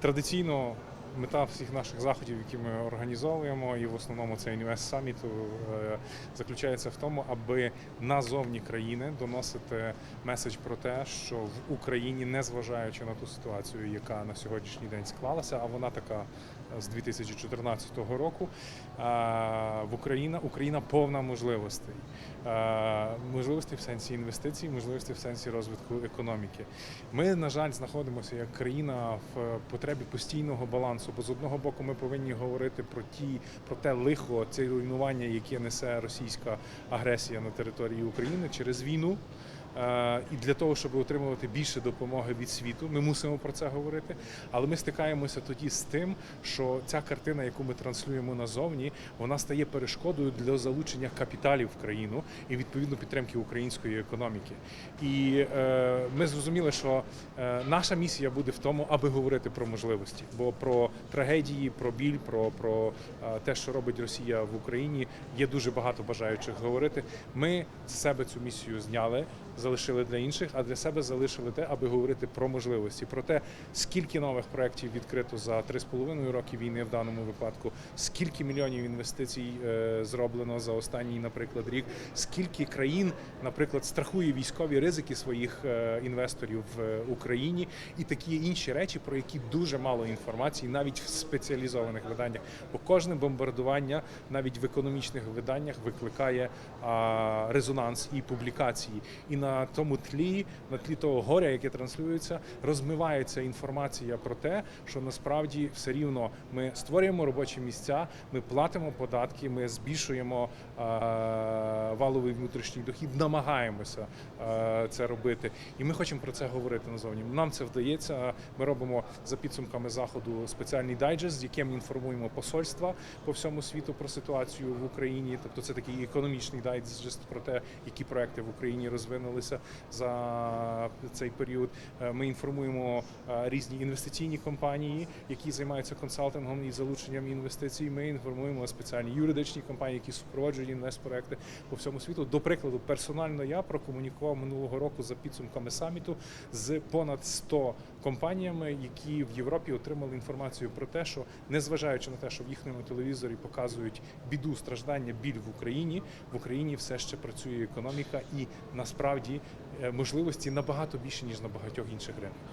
Традиційно мета всіх наших заходів, які ми організовуємо, і в основному це Інвест саміту, е, заключається в тому, аби назовні країни доносити меседж про те, що в Україні, незважаючи на ту ситуацію, яка на сьогоднішній день склалася, а вона така з 2014 року, е, в Україна Україна повна можливостей. Е, Можливостей в сенсі інвестицій, можливостей в сенсі розвитку економіки. Ми, на жаль, знаходимося як країна в потребі постійного балансу. Бо з одного боку ми повинні говорити про ті про те лихо, це руйнування, яке несе російська агресія на території України через війну. Е, І для того, щоб отримувати більше допомоги від світу, ми мусимо про це говорити. Але ми стикаємося тоді з тим, що ця картина, яку ми транслюємо назовні, вона стає перешкодою для залучення капіталів в країну і відповідно підтримки української економіки. І е, ми зрозуміли, що е, наша місія буде в тому, аби говорити про можливості, бо про трагедії, про біль, про, про е, те, що робить Росія в Україні, є дуже багато бажаючих говорити. Ми з себе цю місію зняли, залишили для інших, а для себе залишили те, аби говорити про можливості, про те, скільки нових проєктів відкрито за 3,5 роки війни в даному випадку, скільки мільйонів інвестицій е, зроблено за останній, наприклад, рік, скільки країн, наприклад, страхує військові ризики своїх е, інвесторів в Україні, і такі інші речі, про які дуже мало інформації, навіть в спеціалізованих виданнях. Бо кожне бомбардування, навіть в економічних виданнях, викликає резонанс і публікації. І на тому тлі, на тлі того горя, яке транслюється, розмивається інформація про те, що насправді все рівно ми створюємо робочі місця, ми платимо податки, ми збільшуємо а, валовий внутрішній дохід, намагаємося а, це робити. І ми хочемо про це говорити назовні. Нам це вдається. Ми робимо за підсумками заходу спеціальний дайджест, з яким інформуємо посольства по всьому світу про ситуацію в Україні. Тобто це такий економічний дайджест про те, які проекти в Україні розвинулися за цей період. Е, Ми інформуємо е, різні інвестиційні компанії, які займаються консалтингом і залученням інвестицій. Ми інформуємо спеціальні юридичні компанії, які супроводжують інвестпроекти по всьому світу. До прикладу, персонально я прокомунікував минулого року за підсумками саміту з понад 100 компаніями, які в Європі отримали інформацію про те, що незважаючи на те, що в їхньому телевізорі показують біду, страждання, біль в Україні, в Україні все ще працює економіка, і насправді е, можливості набагато більше ніж на багатьох інших ринках.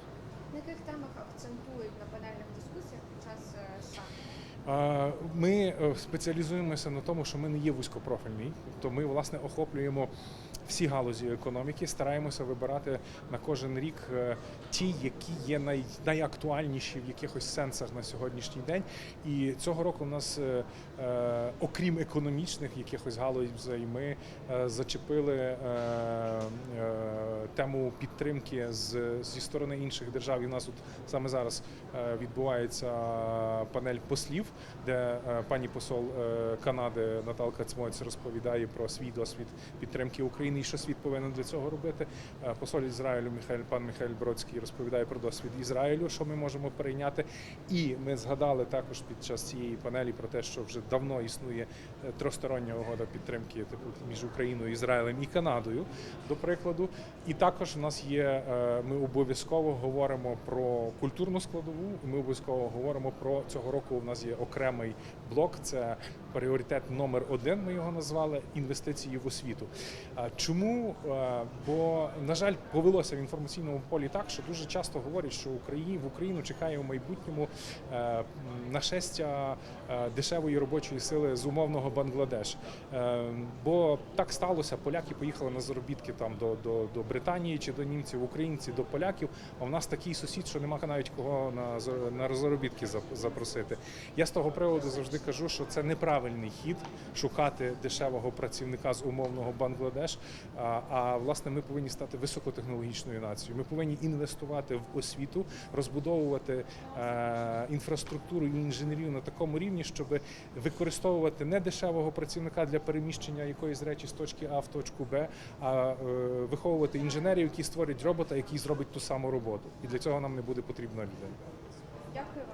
На яких темах акцентують на панельних дискусіях під час е, саміту? Ми е, спеціалізуємося на тому, що ми не є вузькопрофільний, тобто ми власне охоплюємо всі галузі економіки, стараємося вибирати на кожен рік е, ті, які є най, найактуальніші в якихось сенсах на сьогоднішній день. І цього року у нас, е, е, окрім економічних якихось галузей, ми зачепили тему підтримки з, зі сторони інших держав. І у нас тут саме зараз відбувається панель послів, де пані посол Канади Наталка Цмоць розповідає про свій досвід підтримки України і що світ повинен для цього робити. Е, Посол Ізраїлю Михайль, пан Михайль Бродський розповідає про досвід Ізраїлю, що ми можемо перейняти. І ми згадали також під час цієї панелі про те, що вже давно існує е, тристороння угода підтримки типу між Україною, Ізраїлем і Канадою, до прикладу. І також у нас є. е, Ми обов'язково говоримо про культурну складову. Ми обов'язково говоримо про цього року. У нас є окремий блок. Це пріоритет номер один. Ми його назвали інвестиції в освіту. Чому? Бо на жаль, повелося в інформаційному полі так, що дуже часто говорять, що Україні в Україну чекає в майбутньому е, нашестя е, дешевої робочої сили з умовного Бангладеш. Е, Бо так сталося, поляки поїхали на заробітки там до, до, до Британії чи до німців, українці до поляків. А в нас такий сусід, що нема навіть кого на на заробітки запросити. Я з того приводу завжди кажу, що це неправильний хід шукати дешевого працівника з умовного Бангладеш. А, а власне ми повинні стати високотехнологічною нацією. Ми повинні інвестувати в освіту, розбудовувати е, інфраструктуру і інженерію на такому рівні, щоб використовувати не дешевого працівника для переміщення якоїсь речі з точки А в точку Б, а е, виховувати інженерів, які створять робота, який зробить ту саму роботу. І для цього нам не буде потрібно людей. Дякую вам.